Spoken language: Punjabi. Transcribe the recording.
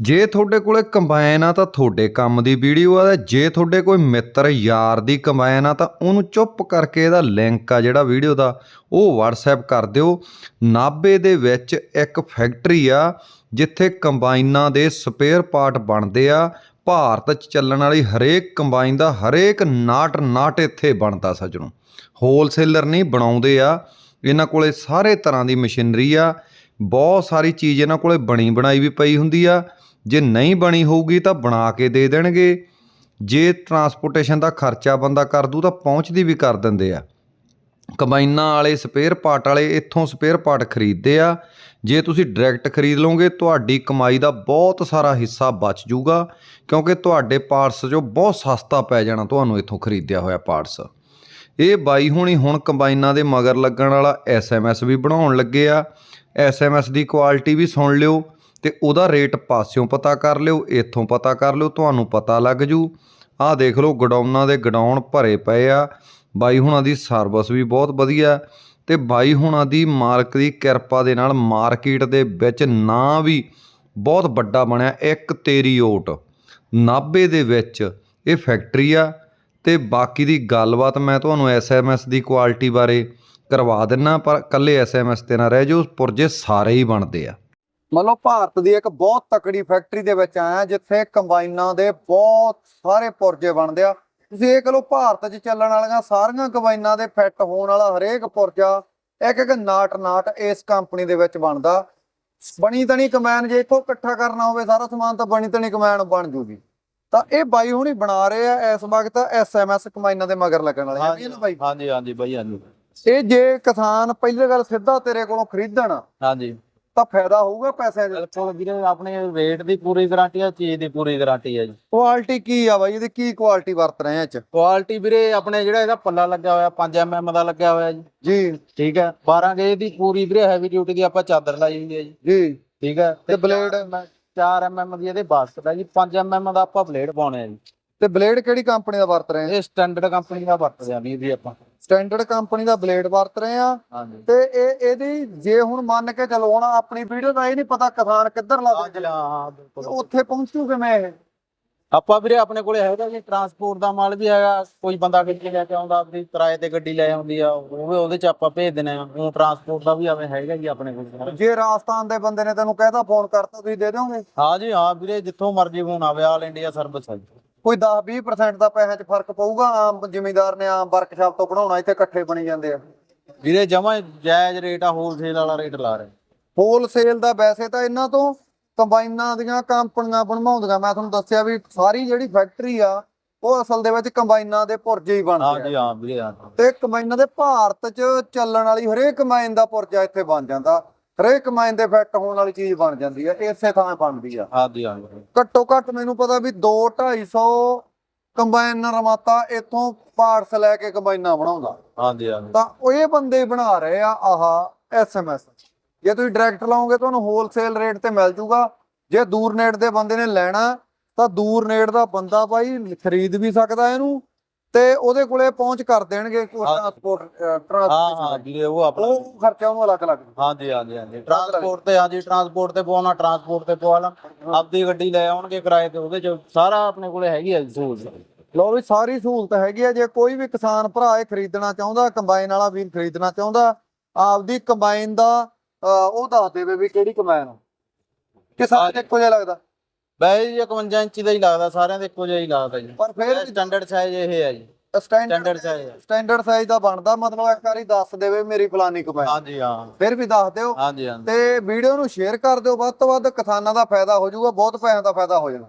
ਜੇ ਤੁਹਾਡੇ ਕੋਲੇ ਕੰਬਾਈਨ ਆ ਤਾਂ ਤੁਹਾਡੇ ਕੰਮ ਦੀ ਵੀਡੀਓ ਆ ਜੇ ਤੁਹਾਡੇ ਕੋਈ ਮਿੱਤਰ ਯਾਰ ਦੀ ਕੰਬਾਈਨ ਆ ਤਾਂ ਉਹਨੂੰ ਚੁੱਪ ਕਰਕੇ ਇਹਦਾ ਲਿੰਕ ਆ ਜਿਹੜਾ ਵੀਡੀਓ ਦਾ, ਉਹ WhatsApp ਕਰ ਦਿਓ। ਨਾਭੇ ਦੇ ਵਿੱਚ ਇੱਕ ਫੈਕਟਰੀ ਆ ਜਿੱਥੇ ਕੰਬਾਈਨਾਂ ਦੇ ਸਪੇਅਰ ਪਾਰਟ ਬਣਦੇ ਆ। ਭਾਰਤ 'ਚ ਚੱਲਣ ਵਾਲੀ ਹਰੇਕ ਕੰਬਾਈਨ ਦਾ ਹਰੇਕ ਨਾਟ ਨਾਟ ਇੱਥੇ ਬਣਦਾ ਸੱਜਣੋ। ਹੋਲਸੇਲਰ ਨਹੀਂ, ਬਣਾਉਂਦੇ ਆ। ਇਹਨਾਂ ਕੋਲੇ ਸਾਰੇ ਤਰ੍ਹਾਂ ਦੀ ਮਸ਼ੀਨਰੀ ਆ। ਬਹੁਤ ਸਾਰੀ ਚੀਜ਼ ਇਹਨਾਂ ਕੋਲੇ ਬਣੀ ਬਣਾਈ ਵੀ ਪਈ ਹੁੰਦੀ ਆ। ਜੇ ਨਹੀਂ ਬਣੀ ਹੋਊਗੀ ਤਾਂ ਬਣਾ ਕੇ ਦੇ ਦੇਣਗੇ। ਜੇ ਟਰਾਂਸਪੋਰਟੇਸ਼ਨ ਦਾ ਖਰਚਾ ਬੰਦਾ ਕਰ ਦੂ ਤਾਂ ਪਹੁੰਚਦੀ ਵੀ ਕਰ ਦਿੰਦੇ ਆ। ਕੰਬਾਈਨਾਂ ਵਾਲੇ ਸਪੇਅਰ ਪਾਰਟ ਵਾਲੇ ਇੱਥੋਂ ਸਪੇਅਰ ਪਾਰਟ ਖਰੀਦਦੇ ਆ। ਜੇ ਤੁਸੀਂ ਡਾਇਰੈਕਟ ਖਰੀਦ ਲਓਗੇ, ਤੁਹਾਡੀ ਕਮਾਈ ਦਾ ਬਹੁਤ ਸਾਰਾ ਹਿੱਸਾ ਬਚ ਜਾਊਗਾ ਕਿਉਂਕਿ ਤੁਹਾਡੇ ਪਾਰਟਸ ਜੋ ਬਹੁਤ ਸਸਤਾ ਪੈ ਜਾਣਾ ਤੁਹਾਨੂੰ ਇੱਥੋਂ ਖਰੀਦਿਆ ਹੋਇਆ ਪਾਰਟਸ ਇਹ ਬਾਈ ਹੁਣੀ ਹੁਣ ਕੰਬਾਈਨਾਂ ਦੇ ਮਗਰ ਲੱਗਣ ਵਾਲਾ ਐਸਐਮਐਸ ਵੀ ਬਣਾਉਣ ਲੱਗੇ ਆ। ਐਸਐਮਐਸ ਦੀ ਕੁਆਲਿਟੀ ਵੀ ਸੁਣ ਲਿਓ। ਤੇ ਉਹਦਾ ਰੇਟ ਪਾਸਿਓਂ ਪਤਾ ਕਰ ਲਿਓ, ਇੱਥੋਂ ਪਤਾ ਕਰ ਲਿਓ, ਤੁਹਾਨੂੰ ਪਤਾ ਲੱਗ ਜੂ। ਆਹ ਦੇਖ ਲਓ ਗਡਾਊਨਾਂ ਦੇ ਗਡਾਉਣ ਭਰੇ ਪਏ ਆ। ਬਾਈ ਹੁਣਾਂ ਦੀ ਸਰਵਿਸ ਵੀ ਬਹੁਤ ਵਧੀਆ ਤੇ ਬਾਈ ਹੁਣਾਂ ਦੀ ਮਾਲਕ ਦੀ ਕਿਰਪਾ ਦੇ ਨਾਲ ਮਾਰਕੀਟ ਦੇ ਵਿੱਚ ਨਾਂ ਵੀ ਬਹੁਤ ਵੱਡਾ ਬਣਿਆ, ਇੱਕ ਤੇਰੀ ਓਟ। ਨਾਭੇ ਦੇ ਵਿੱਚ ਇਹ ਫੈਕਟਰੀ ਆ ਤੇ ਬਾਕੀ ਦੀ ਗੱਲਬਾਤ ਮੈਂ ਤੁਹਾਨੂੰ ਐਸਐਮਐਸ ਦੀ ਕੁਆਲਿਟੀ ਬਾਰੇ ਕਰਵਾ ਦਿੰਨਾ, ਪਰ ਕੱਲੇ ਐਸਐਮਐਸ ਤੇ ਨਾ ਰਹਿ ਜਾਓ, ਪੁਰਜੇ ਸਾਰੇ ਹੀ ਬਣਦੇ ਆ। ਮਤਲਬ ਭਾਰਤ ਦੀ ਇੱਕ ਬਹੁਤ ਤਕੜੀ ਫੈਕਟਰੀ ਦੇ ਵਿੱਚ ਆਇਆ ਜਿੱਥੇ ਕੰਬਾਈਨਾਂ ਦੇ ਬਹੁਤ ਸਾਰੇ ਪੁਰਜੇ ਬਣਦੇ ਆ। ਤੁਸੀਂ ਇਹ ਕਹੋ ਭਾਰਤ 'ਚ ਚੱਲਣ ਵਾਲੀਆਂ ਸਾਰੀਆਂ ਕੰਬਾਈਨਾਂ ਦੇ ਫਿੱਟ ਹੋਣ ਵਾਲਾ ਹਰੇਕ ਪੁਰਜਾ ਇੱਕ ਇੱਕ ਨਾਟ ਨਾਟ ਇਸ ਕੰਪਨੀ ਦੇ ਵਿੱਚ ਬਣਦਾ। ਬਣੀ ਤਣੀ ਕੰਬਾਈਨ ਜੇ ਇੱਕੋ ਇਕੱਠਾ ਕਰਨਾ ਹੋਵੇ ਸਾਰਾ ਸਮਾਨ ਤਾਂ ਬਣੀ ਤਣੀ ਕੰਬਾਈਨ ਬਣ ਜੂਗੀ। ਤਾਂ ਇਹ ਬਾਈ ਹੁਣੀ ਬਣਾ ਰਹੇ ਆ ਇਸ ਵਕਤ ਐਸਐਮਐਸ ਕੰਬਾਈਨਾਂ ਦੇ ਮਗਰ ਲੱਗਣ ਵਾਲੇ ਆ। ਇਹ ਨਾ ਬਾਈ। ਹਾਂਜੀ ਹਾਂਜੀ ਬਾਈ ਹਾਂਜੀ। ਇਹ ਜੇ ਕਿਸਾਨ ਪਹਿਲੀ ਗੱਲ ਸਿੱਧਾ ਤੇਰੇ ਕੋਲੋਂ ਖਰੀਦਣ ਹਾਂਜੀ। ਤਾਂ ਫਾਇਦਾ ਹੋਊਗਾ ਪੈਸਿਆਂ 'ਚ ਬਿਲਕੁਲ ਵੀਰੇ ਆਪਣੇ ਰੇਟ ਦੀ ਪੂਰੀ ਗਾਰੰਟੀ ਆ ਚੀਜ਼ ਦੀ ਪੂਰੀ ਗਾਰੰਟੀ ਆ ਜੀ। ਕੁਆਲਿਟੀ ਕੀ ਆ ਬਾਈ? ਇਹਦੀ ਕੀ ਕੁਆਲਿਟੀ ਵਰਤ ਰਹੇ ਆ ਇਹ ਚ? ਕੁਆਲਿਟੀ ਵੀਰੇ ਆਪਣੇ ਜਿਹੜਾ ਇਹਦਾ ਪੱਲਾ ਲੱਗਿਆ ਹੋਇਆ 5 ਐਮਐਮ ਦਾ ਲੱਗਿਆ ਹੋਇਆ ਜੀ। ਜੀ। ਠੀਕ ਹੈ 12 ਗੇਜ ਦੀ ਪੂਰੀ ਵੀਰੇ ਹੈਵੀ ਡਿਊਟੀ ਦੀ ਆਪਾਂ ਚਾਦਰ ਲਾਈ ਹੋਈ ਹੈ ਜੀ। ਜੀ। ਠੀਕ ਹੈ ਤੇ blade? 4 ਐਮਐਮ ਦੀ ਇਹਦੇ ਬਾਸਕਟ ਹੈ ਜੀ। 5 ਐਮਐਮ ਦਾ ਆਪਾਂ ਬਲੇਡ ਪਾਉਣੇ ਆ ਜੀ। ਤੇ ਬਲੇਡ ਕਿਹੜੀ ਕੰਪਨੀ ਦਾ ਵਰਤ ਰਹੇ ਆ? ਇਹ ਸਟੈਂਡਰਡ ਕੰਪਨੀ ਦਾ ਵਰਤਦੇ ਆ ਵੀਰ ਜੀ ਆਪਾਂ। ਸਟੈਂਡਰਡ ਕੰਪਨੀ ਦਾ ਬਲੇਡ ਵਰਤ ਰਹੇ ਆ। ਤੇ ਇਹ ਇਹਦੀ ਜੇ ਹੁਣ ਮੰਨ ਕੇ ਚਲੋ ਹੁਣ ਆਪਣੀ ਵੀਡੀਓ ਦਾ ਇਹ ਨਹੀਂ ਪਤਾ ਕਿਸਾਨ ਕਿੱਧਰ ਲੱਗ ਉੱਥੇ ਪਹੁੰਚੂ ਕਿਵੇਂ ਇਹ? ਆਪਾਂ ਵੀਰੇ ਆਪਣੇ ਕੋਲੇ ਹੈਗਾ ਜੀ ਟਰਾਂਸਪੋਰਟ ਦਾ ਮਾਲ ਵੀ ਹੈਗਾ। ਕੋਈ ਬੰਦਾ ਗੱਡੀ ਲੈ ਕੇ ਆਉਂਦਾ ਆਪਣੀ ਕਿਰਾਏ ਤੇ ਗੱਡੀ ਲੈ ਆਉਂਦੀ ਆ ਉਹ ਵੀ ਉਹਦੇ ਚ ਆਪਾਂ ਭੇਜ ਦਿੰਦੇ ਆ। ਉਹ ਟਰਾਂਸਪੋਰਟ ਦਾ ਵੀ ਆਵੇਂ ਹੈਗਾ ਜੀ ਆਪਣੇ ਕੋਲ। ਜੇ ਰਾਜਸਥਾਨ ਦੇ ਬੰਦੇ ਨੇ ਤੈਨੂੰ ਕਹਿਤਾ ਫੋਨ ਕਰਤਾ ਤੁਸੀਂ ਦੇ ਦਿਓਗੇ? ਹਾਂ ਜੀ ਹਾਂ ਵੀਰੇ ਜਿੱਥੋਂ ਮਰਜ਼ੀ ਫੋਨ ਆਵੇ ਆਲ ਇੰਡੀਆ ਸਰਵਿਸ ਹੈ ਜੀ। ਕੋਈ 10 20% ਦਾ ਪੈਸਿਆਂ 'ਚ ਫ਼ਰਕ ਪਊਗਾ ਆਮ ਜ਼ਿਮੀਂਦਾਰ ਨੇ ਆਮ ਵਰਕਸ਼ਾਪ ਤੋਂ ਬਣਾਉਣਾ ਇੱਥੇ ਇਕੱਠੇ ਬਣੀ ਜਾਂਦੇ ਆ। ਵੀਰੇ ਜਮਾ ਜਾਇਜ਼ ਰੇਟ ਆ ਹੋਲਸੇਲ ਵਾਲਾ ਰੇਟ ਲਾ ਰਹੇ। ਹੋਲਸੇਲ ਦਾ ਵੈਸੇ ਤਾਂ ਇਹਨਾਂ ਤੋਂ ਕੰਬਾਈਨਾਂ ਦੀਆਂ ਕੰਪਨੀਆਂ ਬਣਵਾਉਂਦੀਆਂ। ਮੈਂ ਤੁਹਾਨੂੰ ਦੱਸਿਆ ਵੀ ਸਾਰੀ ਜਿਹੜੀ ਫੈਕਟਰੀ ਆ ਉਹ ਅਸਲ ਦੇ ਵਿੱਚ ਕੰਬਾਈਨਾਂ ਦੇ ਪੁਰਜੇ ਹੀ ਬਣਦੇ ਆ। ਹਾਂ ਵੀਰੇ ਹਾਂ। ਤੇ ਕੰਬਾਈਨਾਂ ਦੇ ਭਾਰਤ 'ਚ ਚੱਲਣ ਵਾਲੀ ਹਰੇਕ ਕੰਬਾਈਨ ਦਾ ਪੁਰਜਾ ਇੱਥੇ ਬਣ ਜਾਂਦਾ। ਹਰੇਕ ਕੰਬਾਈਨ ਦੇ ਫਿੱਟ ਹੋਣ ਵਾਲੀ ਚੀਜ਼ ਬਣ ਜਾਂਦੀ ਆ ਇਸੇ ਥਾਂ ਬਣਦੀ ਆ ਹਾਂ ਜੀ ਹਾਂ ਵੀਰੇ। ਘੱਟੋ ਘੱਟ ਮੈਨੂੰ ਪਤਾ ਵੀ 2 250 ਕੰਬਾਈਨ ਰਮਾਤਾ ਇੱਥੋਂ ਪਾਰਟਸ ਲੈ ਕੇ ਕੰਬਾਈਨਾਂ ਬਣਾਉਂਦਾ ਹਾਂ ਜੀ ਹਾਂ ਵੀਰੇ। ਤਾਂ ਉਹ ਇਹ ਬੰਦੇ ਬਣਾ ਰਹੇ ਆ ਆਹ ਐਸਐਮਐਸ ਜੇ ਤੁਸੀਂ ਡਾਇਰੈਕਟ ਲਾਓਗੇ ਤੁਹਾਨੂੰ ਹੋਲਸੇਲ ਰੇਟ ਤੇ ਮਿਲ ਜੂਗਾ ਜੇ ਦੂਰ ਨੇੜ ਦੇ ਬੰਦੇ ਨੇ ਲੈਣਾ ਤਾਂ ਦੂਰ ਨੇੜ ਦਾ ਬੰਦਾ ਭਾਈ ਖਰੀਦ ਵੀ ਸਕਦਾ ਇਹਨੂੰ ਤੇ ਉਹਦੇ ਕੋਲੇ ਪਹੁੰਚ ਕਰ ਦੇਣਗੇ ਟਰਾਂਸਪੋਰਟ ਹਾਂ। ਹਾਂ ਵੀਰੇ ਉਹ ਆਪਣਾ ਉਹ ਖਰਚਾ ਉਹਨੂੰ ਅਲੱਗ ਲੱਗ ਹਾਂ ਜੀ ਹਾਂ ਜੀ ਹਾਂ ਜੀ ਟਰਾਂਸਪੋਰਟ ਤੇ ਹਾਂ ਜੀ ਟਰਾਂਸਪੋਰਟ ਤੇ ਪਵਾਉਣਾ ਟਰਾਂਸਪੋਰਟ ਤੇ ਪਵਾ ਲਾ। ਆਪਦੀ ਗੱਡੀ ਲੈ ਆਉਣਗੇ ਕਿਰਾਏ ਤੇ ਉਹਦੇ ਚ ਸਾਰਾ ਆਪਣੇ ਕੋਲੇ ਹੈਗੀ ਜੀ ਸਹੂਲਤ। ਲੋ ਵੀ ਸਾਰੀ ਸਹੂਲਤ ਹੈਗੀ ਆ। ਜੇ ਕੋਈ ਵੀ ਕਿਸਾਨ ਭਰਾ ਇਹ ਖਰੀਦਣਾ ਚਾਹੁੰਦਾ ਕੰਬਾਈਨ ਵਾਲਾ ਵੀਰ ਖਰੀਦਣਾ ਚਾਹੁੰਦਾ ਆਪਦੀ ਕੰਬਾਈਨ ਦਾ ਉਹ ਦੱਸ ਦੇਵੇ ਵੀ ਕਿਹੜੀ ਕੰਬਾਈਨ ਕਿ ਸਾਰੇ ਹਾਂਜੀ। ਇੱਕੋ ਜਿਹਾ ਲੱਗਦਾ। ਬਈ ਜੀ 51 ਇੰਚੀ ਦਾ ਹੀ ਲੱਗਦਾ ਸਾਰਿਆਂ ਦੇ ਇੱਕੋ ਜਿਹਾ ਹੀ ਲੱਗਦਾ ਜੀ। ਪਰ ਫਿਰ ਸਟੈਂਡਰਡ ਸਾਈਜ਼ ਇਹ ਹੈ ਜੀ। ਸਟੈਂਡਰਡ ਸਾਈਜ਼ ਸਟੈਂਡਰਡ ਸਾਈਜ਼ ਦਾ ਬਣਦਾ ਮਤਲਬ ਇੱਕ ਵਾਰੀ ਦੱਸ ਦੇਵੇ ਮੇਰੀ ਫਲਾਨੀ ਕੰਬਾਈਨ ਹਾਂ ਜੀ ਹਾਂ। ਫਿਰ ਵੀ ਦੱਸ ਦਿਓ। ਹਾਂ ਜੀ ਹਾਂ। ਤੇ ਵੀਡੀਓ ਨੂੰ ਸ਼ੇਅਰ ਕਰ ਦਿਓ ਵੱਧ ਤੋਂ ਵੱਧ ਕਿਸਾਨਾਂ ਦਾ ਫਾਇਦਾ ਹੋ ਜਾਊਗਾ ਬਹੁਤ ਪੈਸਿਆਂ ਦਾ ਫਾਇਦਾ ਹੋ ਜਾਣਾ।